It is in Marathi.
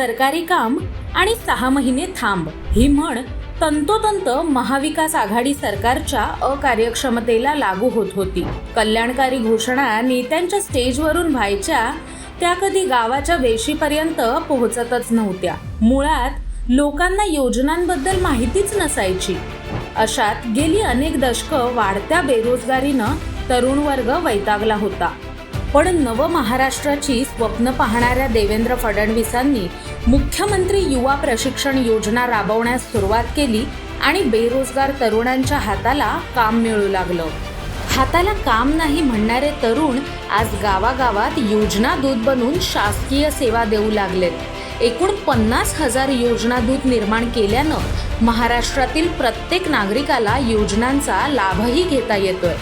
सरकारी काम आणि सहा महिने थांब. ही म्हण तंतोतंत महाविकास आघाडी सरकारच्या अकार्यक्षमतेला लागू होत होती. कल्याणकारी घोषणा नेत्यांच्या स्टेजवरून व्हायच्या त्या कधी गावाच्या वेशीपर्यंत पोहोचतच नव्हत्या. मुळात लोकांना योजनांबद्दल माहितीच नसायची. अशात गेली अनेक दशकं वाढत्या बेरोजगारीनं तरुण वर्ग वैतागला होता. पण नव महाराष्ट्राची स्वप्न पाहणाऱ्या देवेंद्र फडणवीसांनी मुख्यमंत्री युवा प्रशिक्षण योजना राबवण्यास सुरुवात केली आणि बेरोजगार तरुणांच्या हाताला काम मिळू लागलं. हाताला काम नाही म्हणणारे तरुण आज गावागावात योजना दूत बनून शासकीय सेवा देऊ लागलेत. एकूण पन्नास हजार योजना दूत निर्माण केल्यानं महाराष्ट्रातील प्रत्येक नागरिकाला योजनांचा लाभही घेता येतोय.